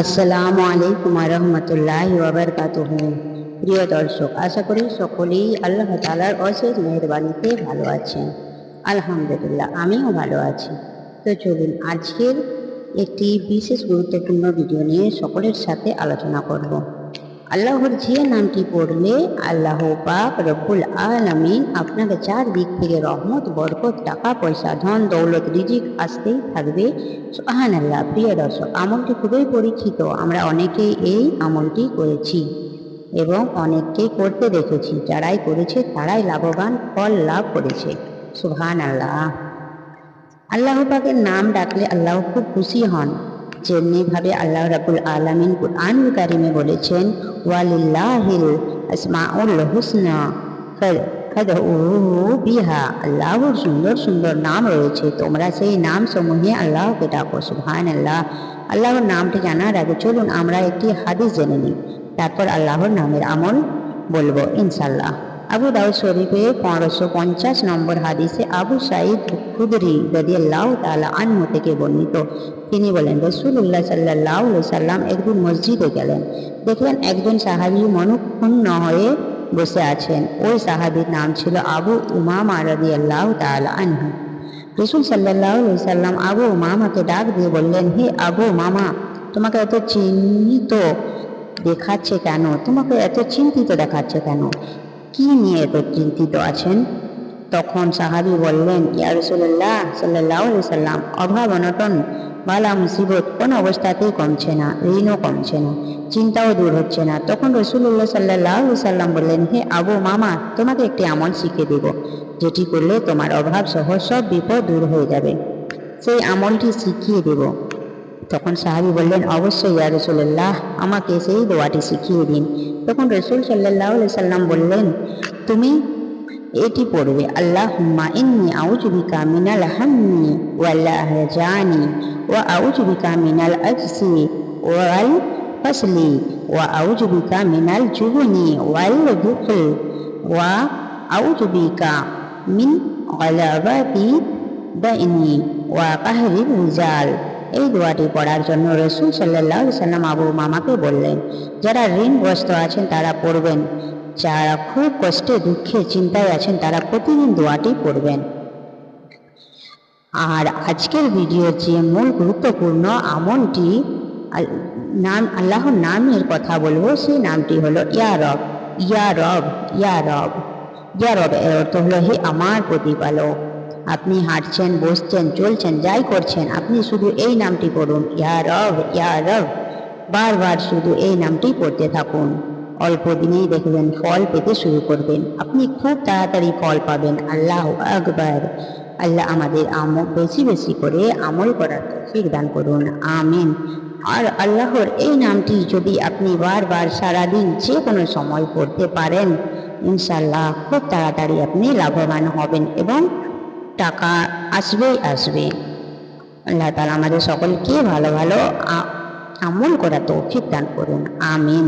আসসালামু আলাইকুম রহমতুল্লাহ ওবরকাত প্রিয় দর্শক, আশা করি সকলেই আল্লাহ তালার অশেষ মেহরবানিতে ভালো আছেন। আলহামদুলিল্লাহ, আমিও ভালো আছি। তো চলুন, আজকের একটি বিশেষ গুরুত্বপূর্ণ ভিডিও নিয়ে সকলের সাথে আলোচনা করব। আল্লাহর যে নামটি পড়লে আল্লাহ পাক রব্বুল আলামিন আপনাকে চারদিক থেকে রহমত, বরকত, টাকা পয়সা, ধন, দৌলত, রিজিক আসতেই থাকবে। সুহান আল্লাহ প্রিয় দর্শক, আমলটি খুবই পরিচিত আমরা অনেকেই এই আমলটি করেছি এবং অনেককে করতে দেখেছি। যারাই করেছে, তারাই লাভবান, ফল লাভ করেছে। সুহান আল্লাহ আল্লাহ পাকের নাম ডাকলে আল্লাহ খুব খুশি হন। যেমনি ভাবে আল্লাহ রাবুল আলামিন কুরআন কারিমে বলেছেন, ওয়ালিল্লাহিল আসমাউল হুসনা বিহা। আল্লাহর সুন্দর সুন্দর নাম রয়েছে। তোমরা সেই নাম সমূহে আল্লাহকে ডাকো সুহান আল্লাহ আল্লাহর নামটি জানার আগে চলুন আমরা একটি হাদিস জেনে নিই। তারপর আল্লাহর নামের আমল বলব ইনশাল্লাহ আবু দাউদ শরীফে পনেরোশো পঞ্চাশ নম্বর হাদিসে আবু সাইদ খুদরি যদি আল্লাহ তালা আনহু থেকে বর্ণিত। তিনি বলেন রসুল্লাহ সাল্লাহ সাল্লাম একদিন মসজিদে গেলেন। দেখলেন একজন সাহাবি মনুক্ষুণ্ণ হয়ে বসে আছেন। ওই সাহাবির নাম ছিল আবু উমামা রদি আল্লাহ তালা আনহু। রসুল সাল্লাহ সাল্লাম আবু উমামাকে ডাক দিয়ে বললেন, হে আবু মামা তোমাকে এত চিহ্নিত দেখাচ্ছে কেন? তোমাকে এত চিন্তিত দেখাচ্ছে কেন? কি নিয়ে চিন্তিত আছেন? তখন সাহাবি বললেন, ইয়া রসুল্লাহ সাল্লাহ সাল্লাম, অভাব, অনটন, বালা, মুসিবত কোন অবস্থাতেই কমছে না, ঋণও কমছে না, চিন্তাও দূর হচ্ছে না। তখন রসুল্লাহ সাল্লাহ সাল্লাম বললেন, হে আবু মামা, তোমাকে একটি আমল শিখে দেব, যেটি করলে তোমার অভাব সহ সব বিপদ দূর হয়ে যাবে। সেই আমলটি শিখিয়ে দেব। তখন সাহাবি বললেন, অবশ্যই ইয়া রসুল্লাহ আমাকে সেই দোয়াটি শিখিয়ে দিন। তখন রসুল সাল্লাহ সাল্লাম বললেন, তুমি এটি পড়বে আল্লাহ ইন্নি আউজুবিকা মিনাল হাম্মি ওয়াল আহজানি ওয়া আউজুবিকা মিনাল আজসি ওয়াল ফসলি ওয়া আউজুবিকা মিনাল জুবনি ওয়াল বুখল ওয়া আউজুবিকা মিন গলাবাতি দাইনি ওয়া কাহরির রিজাল। এই দোয়াটি পড়ার জন্য রসুল সাল্লাহ সাল্লাম আবু মামাকে বললেন, যারা ঋণগ্রস্ত আছেন তারা পড়বেন, যারা খুব কষ্টে, দুঃখে, চিন্তায় আছেন তারা প্রতিদিন দোয়াটি পড়বেন। আর আজকের ভিডিওর যে মূল গুরুত্বপূর্ণ আমলটি নাম, আল্লাহর নামের কথা বলব, সেই নামটি হলো ইয়া রব ইয়া রব ইয়া রব ইয়া রব এর অর্থ হলো হে আমার প্রতিপালক। আপনি হাঁটছেন, বসছেন, চলছেন, যাই করছেন, আপনি শুধু এই নামটি পড়ুন। ইয়া রব ইয়া রব। বারবার শুধু এই নামটি পড়তে থাকুন। অল্প দিনেই দেখবেন ফল পেতে শুরু করবেন। আপনি খুব তাড়াতাড়ি ফল পাবেন। আল্লাহ আকবার। আল্লাহ আমাদের আমল বেশি বেশি করে আমল করার তৌফিক দান করুন। আমিন। আর আল্লাহর এই নামটি যদি আপনি বারবার সারাদিন যে কোনো সময় পড়তে পারেন ইনশাল্লাহ খুব তাড়াতাড়ি আপনি লাভবান হবেন এবং টাকা আসবেই আসবে। আল্লাহ তালা আমাদের সকলকে ভালো ভালো আমল করা তৌফিক দান করুন। আমিন।